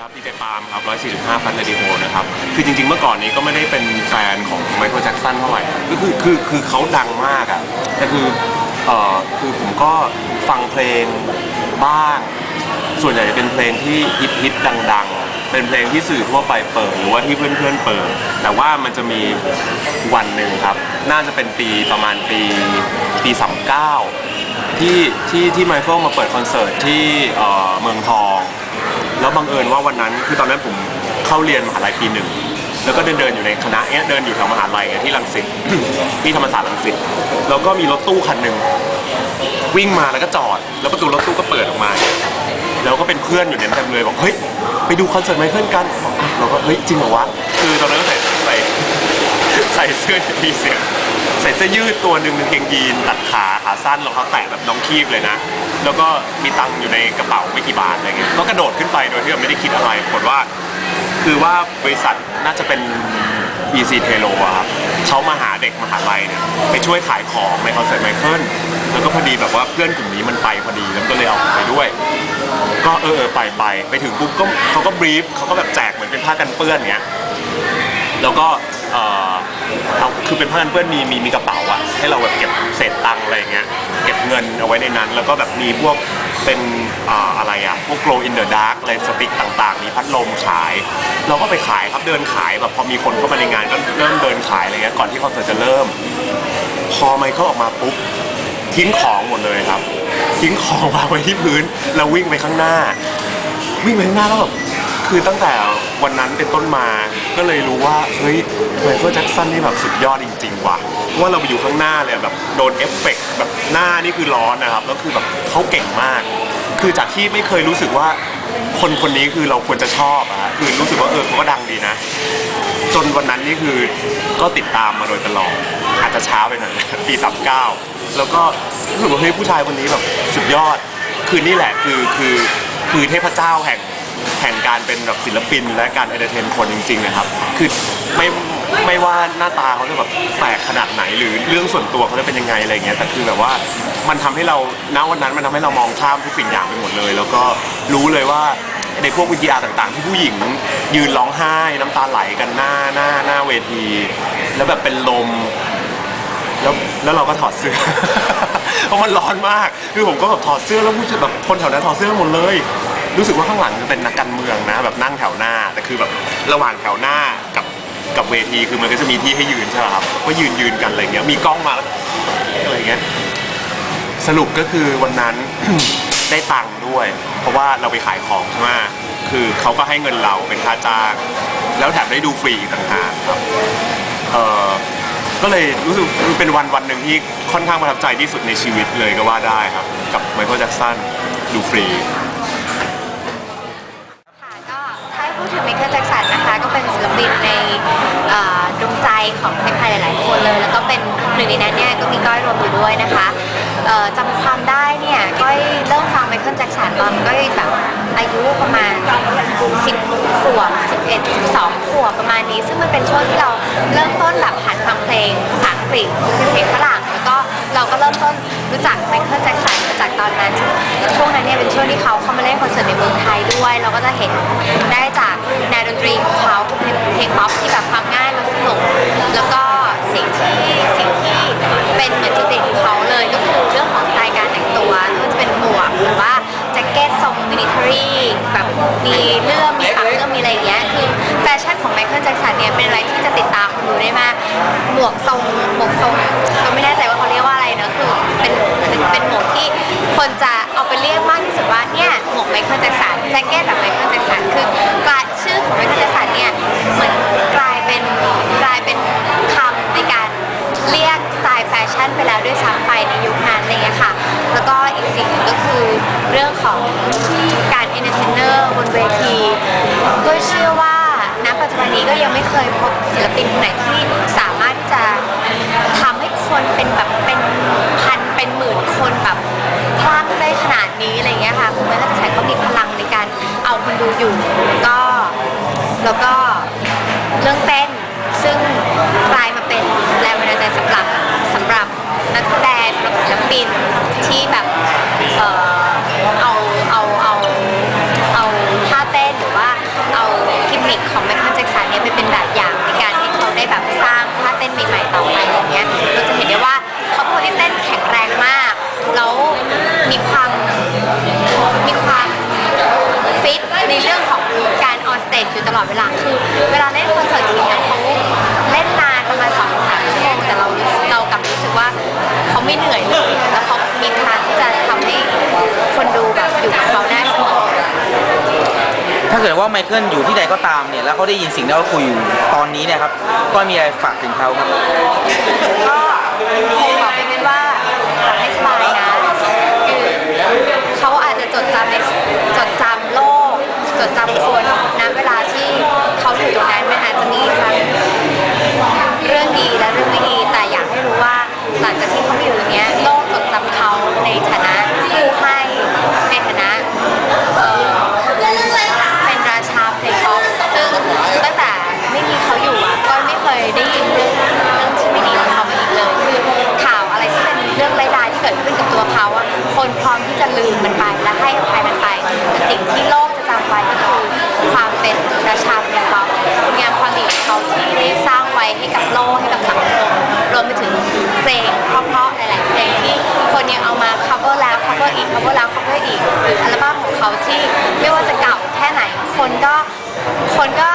ครับดีเจปาล์มครับ 145ฟันเรดิโอนะครับ คือจริง ๆ เมื่อก่อนนี้ก็ไม่ได้เป็นแฟนของไมเคิลแจ็คสันเท่าไหร่ ก็คือคือคือเขาดังมากอะแต่คือเอ่อคือผมก็ฟังเพลงบ้าง ส่วนใหญ่จะเป็นเพลงที่ฮิตฮิตดัง ๆ เป็นเพลงที่สื่อทั่วไปเปิดหรือว่าที่เพื่อนๆเปิด แต่ว่ามันจะมีวันหนึ่งครับ น่าจะเป็นปีประมาณปีปี39ที่ที่ที่ไมเคิลมาเปิดคอนเสิร์ตที่เอ่อเมืองทอง แล้วบังเอิญว่าวันนั้นคือตอนนั้นผมเข้าเรียนมหาลัยปีหนึ่งแล้วก็เดินเดินอยู่ในคณะเนี้ยเดินอยู่แถวมหาลัยที่รังสิต ที่ธรรมศาสตร์รังสิตแล้วก็มีรถตู้คันหนึ่งวิ่งมาแล้วก็จอด แล้วประตูรถตู้ก็เปิดออกมา แล้วก็เป็นเพื่อนอยู่ในนั้นเต็มเลยบอกเฮ้ยไปดูคอนเสิร์ตไมเคิลกันเราก็เฮ้ยจริงเหรอวะคือตอนนั้นก็ใส่ใส่ใส่เสื้อมีเสียง ใส่เสื้อยืดตัวหนึ่งกางเกงยีนตัดขาขาสั้นรองเท้าแตะแบบน้องคีบเลยนะ แล้วก็มีตังค์อยู่ในกระเป๋าไม่กี่บาทอะไรเงี้ยก็กระโดดขึ้นไปโดยที่แบบไม่ได้คิดอะไรปรากฏว่า คือว่าบริษัทน่าจะเป็น EC t e l o อะครับเขามาหาเด็กมหาลัยเนี่ยไปช่วยขายของในคอนเสิร์ตไมเคิลแล้วก็พอดีแบบว่าเพื่อนกลุ่มนี้มันไปพอดีแล้วก็เลยเอาไปด้วย ก็เออเออไปไปไปถึงปุ๊บก็เขาก็บรีฟเขาก็แบบแจกเหมือนเป็นผ้ากันเปื้อนเงี้ยแล้วก็เอ่อ เอาคือเป็นผ้ากันเปื้อนมีมีมีกระเป๋าอะให้เราแบบเก็บเศษตังค์อะไรอย่างเงี้ยเก็บเงินเอาไว้ในนั้น แล้วก็แบบมีพวกเป็นอ่าอะไรอะพวก glow in the dark อะไรสติ๊กต่างๆ มีพัดลมขาย เราก็ไปขายครับเดินขายแบบพอมีคนเข้ามาในงานก็เริ่มเดินขายอะไรเงี้ยก่อนที่คอนเสิร์ตจะเริ่ม พอไมเคิลออกมาปุ๊บทิ้งของหมดเลยครับ ทิ้งของวางไว้ที่พื้นแล้ววิ่งไปข้างหน้า วิ่งไปข้างหน้าแล้วแบบ คือตั้งแต่วันนั้นเป็นต้นมา ก็เลยรู้ว่า เฮ้ยไมเคิลแจ็คสันนี่แบบสุดยอดจริงๆว่ะเพราะว่าเราไปอยู่ข้างหน้าเลยแบบโดนเอฟเฟกต์แบบหน้านี่คือร้อนนะครับ แล้วคือแบบเขาเก่งมาก คือจากที่ไม่เคยรู้สึกว่าคนคนนี้คือเราควรจะชอบอะฮะคือรู้สึกว่าเออเขาก็ดังดีนะ จนวันนั้นนี่คือก็ติดตามมาโดยตลอด อาจจะช้าไปหน่อย ปีสามเก้าแล้วก็รู้สึกว่าเฮ้ยผู้ชายคนนี้แบบสุดยอด คือนี่แหละคือคือคือเทพเจ้าแห่ง แห่งการเป็นแบบศิลปินและการเอนเตอร์เทนคนจริงๆนะครับ คือไม่ไม่ว่าหน้าตาเขาจะแบบแปลกขนาดไหน หรือเรื่องส่วนตัวเขาจะเป็นยังไงอะไรเงี้ยแต่คือแบบว่ามันทำให้เราณวันนั้นมันทำให้เรามองข้ามทุกสิ่งอย่างไปหมดเลย แล้วก็รู้เลยว่าในพวกวิทยาต่างๆ ที่ผู้หญิง ยืนร้องไห้น้ำตาไหลกันหน้าหน้าหน้าเวที แล้วแบบเป็นลม แล้วแล้วเราก็ถอดเสื้อ เพราะมันร้อนมาก คือผมก็แบบถอดเสื้อแล้วผู้ชายแบบคนแถวนั้นถอดเสื้อหมดเลย รู้สึกว่าข้างหลังจะเป็นนักการเมืองนะแบบนั่งแถวหน้า แต่คือแบบระหว่างแถวหน้ากับกับเวทีคือมันก็จะมีที่ให้ยืนใช่ไหมครับก็ยืนยืนกันอะไรเงี้ยมีกล้องมาแล้วอะไรเงี้ยสรุปก็คือวันนั้น ได้ตังค์ด้วย เพราะว่าเราไปขายของใช่ไหมคือเขาก็ให้เงินเราเป็นค่าจ้าง แล้วแถมได้ดูฟรีต่างหากครับเออก็เลยรู้สึกเป็นวันวันหนึ่งที่ค่อนข้างประทับใจที่สุดในชีวิตเลยก็ว่าได้ครับ กับไมเคิลแจ็คสันดูฟรี ปินในดวงใจของใครๆหลายๆคนเลย แล้วก็เป็นหนึ่งในนั้นเนี่ยก็มีก้อยรวมอยู่ด้วยนะคะจำความได้เนี่ยก้อยเริ่มฟังไมเคิลแจ็คสันตอนก้อยแบบอายุประมาณ 10ขวบ11 12ขวบประมาณนี้ ซึ่งมันเป็นช่วงที่เราเริ่มต้นแบบหันฟังเพลงภาษาอังกฤษคือเพลงฝรั่งแล้วก็เราก็เริ่มต้นรู้จักไมเคิลแจ็คสันมาจากตอนนั้นช่วงนั้นเนี่ยเป็นช่วงที่เขาเข้ามาเล่นคอนเสิร์ตในเมืองไทยด้วย เราก็จะเห็นได้ มีเรื่องมีขาเรื่องมีอะไรอย่างเงี้ยคือแฟชั่นของไมเคิลแจ็คสันเนี่ยเป็นอะไรที่จะติดตามคนดูได้มากหมวกทรงหมวกทรงก็ไม่แน่ใจว่าเขาเรียกว่าอะไรนะคือเป็นเป็นเป็นหมวกที่คนจะเอาไปเรียกมากที่สุดว่าเนี่ยหมวกไมเคิลแจ็คสันแจ็คเก็ตแบบไมเคิลแจ็คสันคือ ยังไม่เคยพบศิลปินคนไหนที่สามารถที่จะทำให้คนเป็นแบบ ลอดเวลาคือเวลาเล่นคอนเสิร์ตจริงๆอะเขาเล่นนานประมาณสองสามชั่วโมงแต่เราเรากลับรู้สึกว่าเขาไม่เหนื่อยเลยแล้วเขามีพลังที่จะทำให้คนดูแบบอยู่กับเขาได้เสมอถ้าเกิดว่าไมเคิลอยู่ที่ใดก็ตามเนี่ยแล้วเขาได้ยินสิ่งที่เราคุยอยู่ตอนนี้เนี่ยครับก็มีอะไรฝากถึงเขาครับ ก็คงบอกไปเป็นว่าขอให้สบายนะคือเขาอาจจะจดจำในจดจำโลก จดจำคนณเวลาที่เขาอยู่ตรงนั้นมันอาจจะมีทั้งเรื่องดีและเรื่องไม่ดี แต่อยากให้รู้ว่าหลังจากที่เขามาอยู่ตรงเนี้ยโลกจดจำเขาในฐานะผู้ให้ในฐานะเอ่อเป็นราชาเพลงป๊อปซึ่งตั้งแต่ไม่มีเขาอยู่อะก็ไม่เคยได้ยินเรื่องเรื่องที่ไม่ดีของเขามาอีกเลยคือข่าวอะไรที่เป็นเรื่องร้ายๆที่เกิดขึ้นกับตัวเขาอะคนพร้อมที่จะลืมมันไปและให้อภัยมันไปแต่สิ่งที่โลกจะจำไว้ก็คือความเป็นราชาเพลงป๊อปคุณงามความดีของเขาที่ได้สร้างไว้ให้กับ โลกให้กับสังคมรวมไปถึงเพลงเพราะๆหลายๆเพลงที่คนยังเอามา cover แล้ว cover อีก cover แล้ว cover อีกหรืออัลบั้มของเขาที่ไม่ว่าจะเก่าแค่ไหน คนก็คนก็